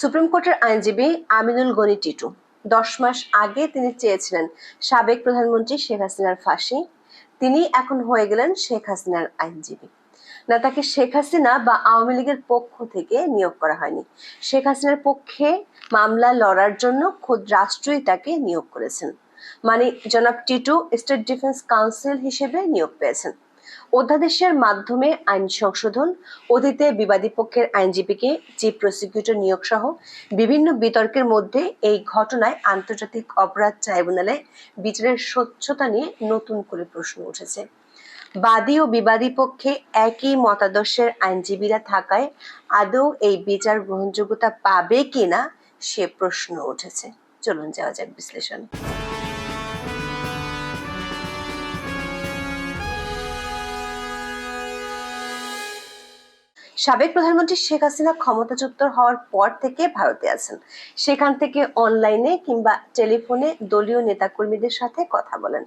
Supreme কোর্টের আইনজীবী আমিনুল গনি টিটু। দশ মাস আগে তিনি চেয়েছিলেন সাবেক প্রধানমন্ত্রী শেখ হাসিনার ফাঁসি। তিনি এখন হয়ে গেলেন শেখ হাসিনার আইনজীবী। না, তাকে শেখ হাসিনা বা আওয়ামী লীগের পক্ষ থেকে নিয়োগ করা হয়নি। শেখ হাসিনার পক্ষে মামলা লড়ার জন্য খোদ রাষ্ট্রই তাকে নিয়োগ করেছেন। মানে জনাব টিটু স্টেট ডিফেন্স কাউন্সিল হিসেবে নিয়োগ পেয়েছেন। অধ্যাদেশের মাধ্যমে আইন সংশোধন, অতীতে বিবাদী পক্ষের আইনজীবীকে চিফ প্রসিকিউটর নিয়োগ সহ বিভিন্ন বিতর্কের মধ্যে এই ঘটনায় আন্তর্জাতিক অপরাধ ট্রাইব্যুনালে বিচারের স্বচ্ছতা নিয়ে নতুন করে প্রশ্ন উঠেছে। বাদী ও বিবাদী পক্ষে একই মতাদর্শের আইনজীবীরা থাকায় আদৌ এই বিচার গ্রহণযোগ্যতা পাবে কিনা সে প্রশ্ন উঠেছে। চলুন যাওয়া যাক বিশ্লেষণ। সাবেক প্রধানমন্ত্রী শেখ হাসিনা ক্ষমতাচ্যুত হওয়ার পর থেকে ভারতে আছেন। সেখান থেকে অনলাইনে কিংবা টেলিফোনে দলীয় নেতাকর্মীদের সাথে কথা বলেন।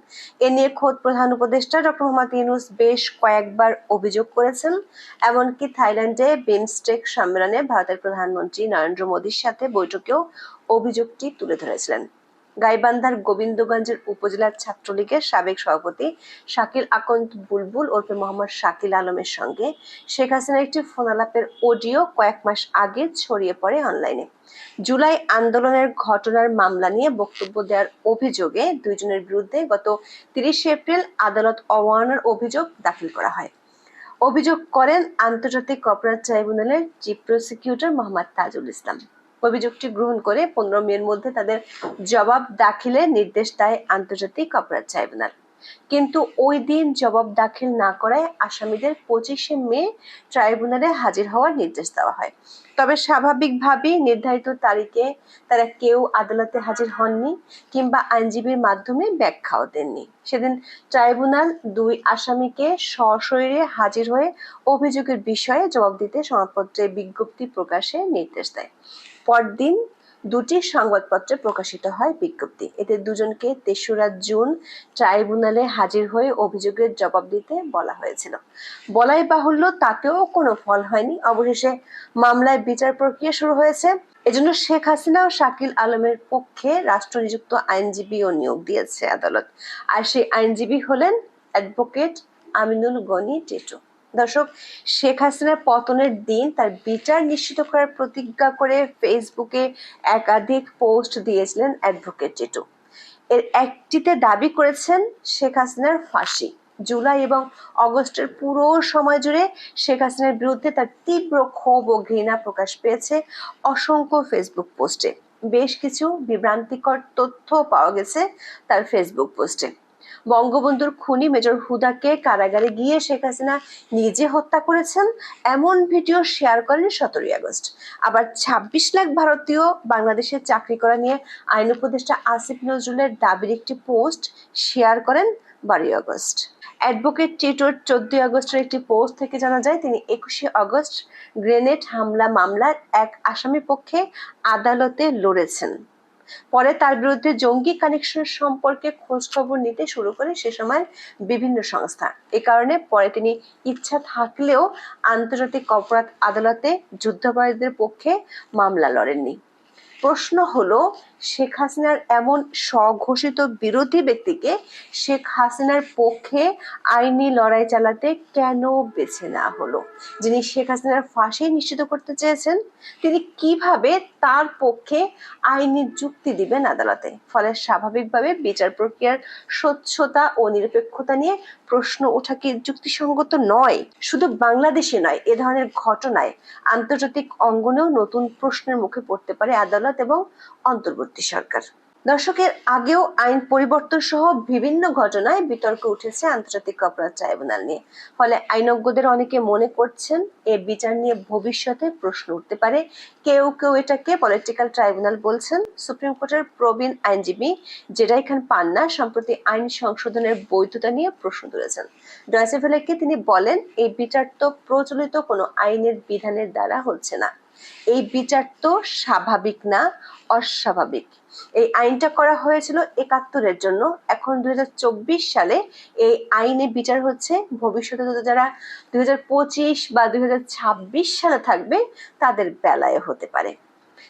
এ নিয়ে খোদ প্রধান উপদেষ্টা ডক্টর মোহাম্মদ ইউনুস বেশ কয়েকবার অভিযোগ করেছেন। এমনকি থাইল্যান্ডে বিমস্টেক সম্মেলনে ভারতের প্রধানমন্ত্রী নরেন্দ্র মোদীর সাথে বৈঠকেও অভিযোগটি তুলে ধরেছিলেন। গাইবান্ধার গোবিন্দগঞ্জের উপজেলা ছাত্রলীগের সাবেক সভাপতি শাকিল আকন্দ বুলবুল ওরফে মোহাম্মদ শাকিল আলমের সঙ্গে শেখ হাসিনার একটি ফোনালাপের অডিও কয়েক মাস আগে ছড়িয়ে পড়ে অনলাইনে। জুলাই আন্দোলনের ঘটনার মামলা নিয়ে বক্তব্য দেওয়ার অভিযোগে দুইজনের বিরুদ্ধে গত তিরিশে এপ্রিল আদালত অবমাননার অভিযোগ দাখিল করা হয়। অভিযোগ করেন আন্তর্জাতিক অপরাধ ট্রাইব্যুনালের চিফ প্রসিকিউটর মোহাম্মদ তাজুল ইসলাম। অভিযোগটি গ্রহণ করে পনেরো মের মধ্যে তাদের জবাব দাখিলের নির্দেশ দেয় আন্তর্জাতিক অপরাধ ট্রাইব্যুনাল। কিন্তু ওই দিন জবাব দাখিল না করায় আসামিদের পঁচিশে মে ট্রাইব্যুনালে হাজির হওয়ার নির্দেশ দেওয়া হয়। তবে স্বাভাবিকভাবেই নির্ধারিত তারিখে তারা কেউ আদালতে হাজির হননি কিংবা আইনজীবীর মাধ্যমে ব্যাখ্যাও দেননি। সেদিন ট্রাইব্যুনাল দুই আসামিকে সশরীরে হাজির হয়ে অভিযোগের বিষয়ে জবাব দিতে সমাপত্রে বিজ্ঞপ্তি প্রকাশের নির্দেশ দেয়। পরদিন দুটি সংবাদপত্রে প্রকাশিত হয় বিজ্ঞপ্তি। এতে দুজনকে তেসরা জুন ট্রাইব্যুনালে হাজির হয়ে অভিযোগের জবাব দিতে বলা হয়েছিল। বলাই বাহুল্য তাতেও কোনো ফল হয়নি। অবশেষে মামলায় বিচার প্রক্রিয়া শুরু হয়েছে। এজন্য শেখ হাসিনা ও শাকিল আলমের পক্ষে রাষ্ট্র নিযুক্ত আইনজীবীও নিয়োগ দিয়েছে আদালত। আর সেই আইনজীবী হলেন অ্যাডভোকেট আমিনুল গনি টেটু দর্শক, শেখ হাসিনার পতনের দিন তার বিচার নিশ্চিত করার প্রতিজ্ঞা করে ফেসবুকে একাধিক পোস্ট দিয়েছিলেন অ্যাডভোকেট টিটু এর একটিতে দাবি করেছেন শেখ হাসিনার ফাঁসি। জুলাই এবং অগস্টের পুরো সময় জুড়ে শেখ হাসিনার বিরুদ্ধে তার তীব্র ক্ষোভ ও ঘৃণা প্রকাশ পেয়েছে অসংখ্য ফেসবুক পোস্টে। বেশ কিছু বিভ্রান্তিকর তথ্য পাওয়া গেছে তার ফেসবুক পোস্টে। বঙ্গবন্ধুর খুনি মেজর হুদাকে কারাগারে গিয়ে শেখ হাসিনা নিজে হত্যা করেছেন, এমন ভিডিও শেয়ার করেন সতেরোই আগস্ট। আবার ২৬ লাখ ভারতীয় বাংলাদেশে চাকরি করা নিয়ে আইন উপদেষ্টা আসিফ নজরুলের দাবির একটি পোস্ট শেয়ার করেন বারোই আগস্ট। অ্যাডভোকেট টিটোর চোদ্দই আগস্টের একটি পোস্ট থেকে জানা যায়, তিনি একুশে আগস্ট গ্রেনেড হামলা মামলার এক আসামি পক্ষে আদালতে লড়েছেন। পরে তার বিরুদ্ধে জঙ্গি কানেকশন সম্পর্কে খোঁজ খবর নিতে শুরু করে সে সময় বিভিন্ন সংস্থা। এ কারণে পরে তিনি ইচ্ছা থাকলেও আন্তর্জাতিক অপরাধ আদালতে যুদ্ধাপরাধীদের পক্ষে মামলা লড়েননি। প্রশ্ন হলো, শেখ হাসিনার এমন স্বঘোষিত বিরোধী ব্যক্তিকে শেখ হাসিনার পক্ষে আইনি লড়াই চালাতে কেন বেছে নেওয়া হলো? যিনি শেখ হাসিনার ফাঁসি নিশ্চিত করতে চেয়েছেন, তিনি কীভাবে তার পক্ষে আইনি যুক্তি দিবেন আদালতে? ফলে স্বাভাবিকভাবে বিচার প্রক্রিয়ার স্বচ্ছতা ও নিরপেক্ষতা নিয়ে প্রশ্ন ওঠা কি যুক্তিসঙ্গত নয়? শুধু বাংলাদেশে নয়, এ ধরনের ঘটনায় আন্তর্জাতিক অঙ্গনেও নতুন প্রশ্নের মুখে পড়তে পারে আদালত। এবং অন্তর্বর্তী সরকার। দর্শকের আগেও আইন পরিবর্তন সহ বিভিন্ন ঘটনায় বিতর্ক উঠেছে আন্তর্জাতিক অপরাধ ট্রাইব্যুনাল নিয়ে। ফলে আইনজ্ঞদের অনেকে মনে করছেন, এ বিচার নিয়ে ভবিষ্যতে প্রশ্ন উঠতে পারে। কেউ কেউ এটাকে পলিটিক্যাল ট্রাইব্যুনাল বলছেন। সুপ্রিম কোর্টের প্রবীণ আইনজীবী জেরাই খান পান্না সম্প্রতি আইন সংশোধনের বৈধতা নিয়ে প্রশ্ন তুলেছেন। ডয়সেভেলেকে তিনি বলেন এই বিচার তো প্রচলিত কোনো আইনের বিধানের দ্বারা হচ্ছে না। এই বিচার তো স্বাভাবিক না অস্বাভাবিক। এই আইনটা করা হয়েছিল একাত্তরের জন্য। এখন দুই হাজার চব্বিশ সালে এই আইনে বিচার হচ্ছে। ভবিষ্যতে যারা দুই পঁচিশ বা দুই হাজার ছাব্বিশ সালে থাকবে, তাদের বেলায় হতে পারে।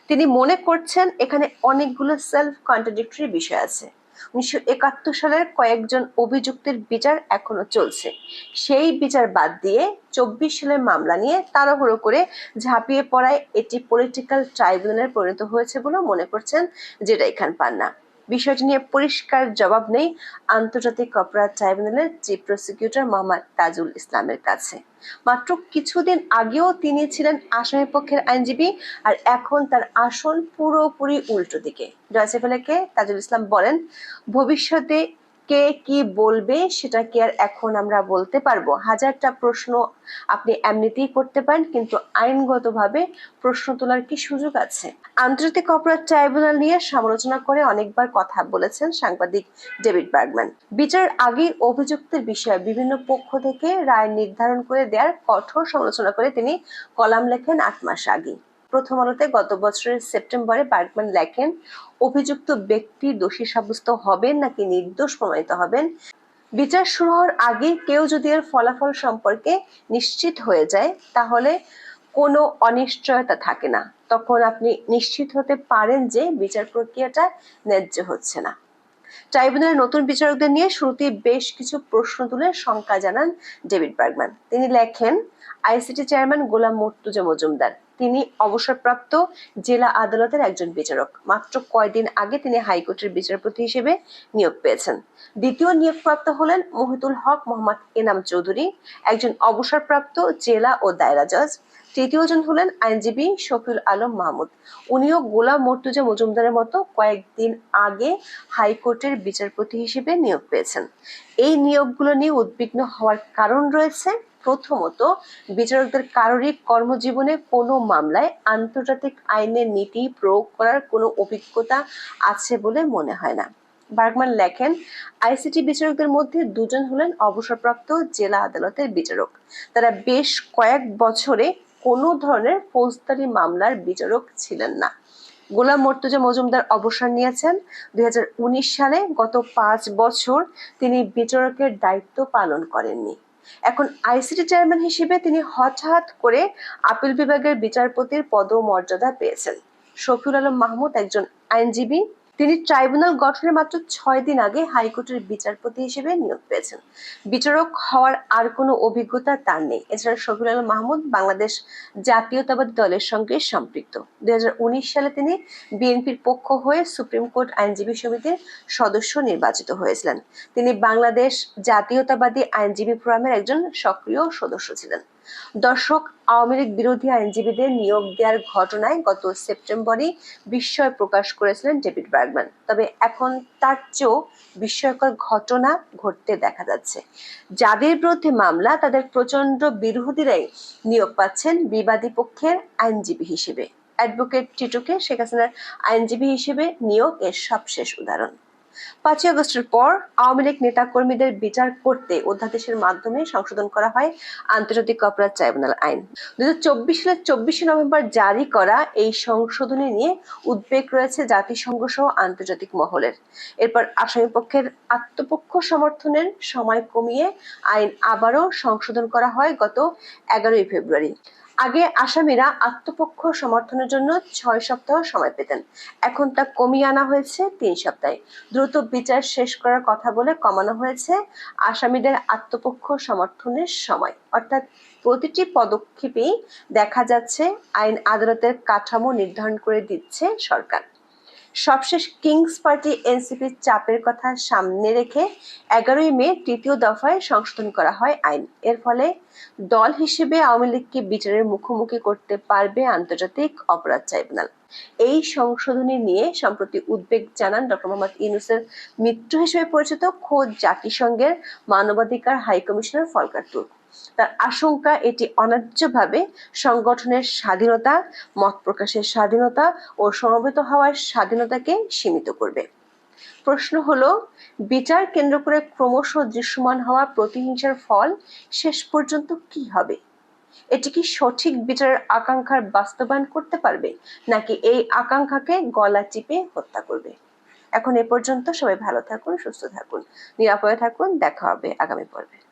তিনি মনে করছেন এখানে অনেকগুলো সেলফ কন্ট্রাডিক্টরি বিষয় আছে। উনিশশো একাত্তর সালের কয়েকজন অভিযুক্তের বিচার এখনও চলছে। সেই বিচার বাদ দিয়ে চব্বিশ সালের মামলা নিয়ে তাড়াহুড়ো করে ঝাঁপিয়ে পড়ায় এটি পলিটিক্যাল ট্রাইব্যুনালে পরিণত হয়েছে বলে মনে করছেন জেডাই খান পান্না। বিষয়টি নিয়ে পরিষ্কার জবাব নেই আন্তর্জাতিক অপরাধ ট্রাইব্যুনালের চিফ প্রসিকিউটর মোহাম্মদ তাজুল ইসলামের কাছে। মাত্র কিছুদিন আগেও তিনি ছিলেন আসামি পক্ষের আইনজীবী আর এখন তার আসন পুরোপুরি উল্টো দিকে। জয়সেফেলাকে তাজুল ইসলাম বলেন, ভবিষ্যতে কে কি বলবে সেটা কি আর এখন আমরা বলতে পারব? হাজারটা প্রশ্ন আপনি এমনিতেই করতে পারেন, কিন্তু আইনগতভাবে প্রশ্ন তোলার কি সুযোগ আছে? আন্তর্জাতিক অপরাধ ট্রাইব্যুনাল নিয়ে সমালোচনা করে অনেকবার কথা বলেছেন সাংবাদিক ডেভিড বার্গম্যান। বিচার আগে অভিযুক্তের বিষয়ে বিভিন্ন পক্ষ থেকে রায় নির্ধারণ করে দেওয়ার কঠোর সমালোচনা করে তিনি কলাম লেখেন আট মাস আগে। প্রথম আলোতে গত বছরের সেপ্টেম্বরে বার্গম্যান লেখেন অভিযুক্ত ব্যক্তি দোষী সাব্যস্ত হবেন নাকি নির্দোষ প্রমাণিত হবেন? বিচার শুরু হওয়ার আগে কেউ যদি এর ফলাফল সম্পর্কে নিশ্চিত হয়ে যায়, তাহলে কোনো অনিশ্চয়তা থাকে না। তখন আপনি নিশ্চিত হতে পারেন যে বিচার প্রক্রিয়াটা ন্যায্য হচ্ছে না। ট্রাইব্যুনালের নতুন বিচারকদের নিয়ে শুরুতেই বেশ কিছু প্রশ্ন তুলে শঙ্কা জানান ডেভিড বার্গম্যান। তিনি লেখেন, আইসিটি চেয়ারম্যান গোলাম মর্তুজা মজুমদার তিনি অবসরপ্রাপ্ত জেলা আদালতের একজন বিচারক। মাত্র কয়দিন আগে তিনি হাইকোর্টের বিচারপতি হিসেবে নিয়োগ পেয়েছেন। দ্বিতীয় নিয়োগপ্রাপ্ত হলেন মহিতুল হক মোহাম্মদ এনাম চৌধুরী, একজন অবসরপ্রাপ্ত জেলা ও দায়রা জজ। তৃতীয় জন হলেন আইনজীবী শফিউল আলম মাহমুদ। উনিও গোলাম মর্তুজা মজুমদারের মতো কয়েকদিন আগে হাইকোর্টের বিচারপতি হিসেবে নিয়োগ পেয়েছেন। এই নিয়োগগুলো নিয়ে উদ্বিগ্ন হওয়ার কারণ রয়েছে প্রথমত, বিচারকদের কারোরই কর্মজীবনে কোনো মামলায় আন্তর্জাতিক আইনের নীতি প্রয়োগ করার কোনো অভিজ্ঞতা আছে বলে মনে হয় না। বার্গমান লেখেন, আইসিটি বিচারকদের মধ্যে দুজন হলেন অবসরপ্রাপ্ত জেলা আদালতের বিচারক। তারা বেশ কয়েক বছরে কোনো ধরনের ফৌজদারি মামলার বিচারক ছিলেন না। গোলাম মর্তুজা মজুমদার অবসর নিয়েছেন। দুই হাজার উনিশ সালে গত পাঁচ বছর তিনি বিচারকের দায়িত্ব পালন করেননি। এখন আইসিটি চেয়ারম্যান হিসেবে তিনি হঠাৎ করে আপিল বিভাগের বিচারপতির পদমর্যাদা পেয়েছেন। শফিউল আলম মাহমুদ একজন আইনজীবী। তিনি ট্রাইব্যুনাল গঠনের মাত্র ছয় দিন আগে হাইকোর্টের বিচারপতি হিসেবে নিয়োগ পেয়েছেন। বিচারক হওয়ার আর কোনো অভিজ্ঞতা তার নেই। এছাড়া শফিউল আলম মাহমুদ বাংলাদেশ জাতীয়তাবাদী দলের সঙ্গে সম্পৃক্ত। দুই হাজার উনিশ সালে তিনি বিএনপির পক্ষ হয়ে সুপ্রিম কোর্ট আইনজীবী সমিতির সদস্য নির্বাচিত হয়েছিলেন। তিনি বাংলাদেশ জাতীয়তাবাদী আইনজীবী ফোরামের একজন সক্রিয় সদস্য ছিলেন। দর্শক, আওয়ামী লীগ বিরোধী আইনজীবীদের নিয়োগ দেওয়ার ঘটনায় গত সেপ্টেম্বরে বিস্ময় প্রকাশ করেছিলেন ডেভিড বার্গম্যান তবে এখন তার চেয়েও বিস্ময়কর ঘটনা ঘটতে দেখা যাচ্ছে। যাদের বিরুদ্ধে মামলা, তাদের প্রচণ্ড বিরোধীরাই নিয়োগ পাচ্ছেন বিবাদী পক্ষের আইনজীবী হিসেবে। অ্যাডভোকেট টিটুকে শেখ হাসিনার আইনজীবী হিসেবে নিয়োগ এর সবশেষ উদাহরণ। পাঁচই আগস্টের পর আওয়ামী লীগ নেতা কর্মীদের বিচার করতে অধ্যাদেশের মাধ্যমে সংশোধন করা হয় আন্তর্জাতিক অপরাধ ট্রাইব্যুনাল আইন। দু সালের চব্বিশে নভেম্বর জারি করা এই সংশোধনী নিয়ে উদ্বেগ রয়েছে জাতিসংঘ সহ আন্তর্জাতিক মহলের। এরপর আসামি পক্ষের আত্মপক্ষ সমর্থনের সময় কমিয়ে আইন আবারও সংশোধন করা হয় গত এগারোই ফেব্রুয়ারি। আগে আসামিরা আত্মপক্ষ সমর্থনের জন্য ছয় সপ্তাহ সময় পেতেন। এখন তা কমিয়ে আনা হয়েছে তিন সপ্তাহে। দ্রুত বিচার শেষ করার কথা বলে কমানো হয়েছে আসামিদের আত্মপক্ষ সমর্থনের সময়। অর্থাৎ প্রতিটি পদক্ষেপেই দেখা যাচ্ছে আইন আদালতের কাঠামো নির্ধারণ করে দিচ্ছে সরকার। সবশেষ কিংস পার্টি এনসিপির চাপের কথা সামনে রেখে এগারোই মে তৃতীয় দফায় সংশোধন করা হয় আইন। এর ফলে দল হিসেবে আওয়ামী লীগকে বিচারের মুখোমুখি করতে পারবে আন্তর্জাতিক অপরাধ ট্রাইব্যুনাল। এই সংশোধনী নিয়ে সম্প্রতি উদ্বেগ জানান ডক্টর মোহাম্মদ ইউনুসের মিত্র হিসেবে পরিচিত খোদ জাতিসংঘের মানবাধিকার হাই কমিশনার ফলকার তুর্ক। তার আশঙ্কা এটি অন্যায্যভাবে সংগঠনের স্বাধীনতা, মত প্রকাশের স্বাধীনতা ও সমবেত হওয়ার স্বাধীনতাকে সীমিত করবে। প্রশ্ন হলো, বিচার কেন্দ্র করে ক্রমশ দৃশ্যমান হওয়া প্রতিহিংসার ফল শেষ পর্যন্ত কি হবে? এটি কি সঠিক বিচারের আকাঙ্ক্ষার বাস্তবায়ন করতে পারবে, নাকি এই আকাঙ্ক্ষাকে গলা চিপে হত্যা করবে? এখন এ পর্যন্ত সবাই ভালো থাকুন, সুস্থ থাকুন, নিরাপদে থাকুন, দেখা হবে আগামী পর্বে।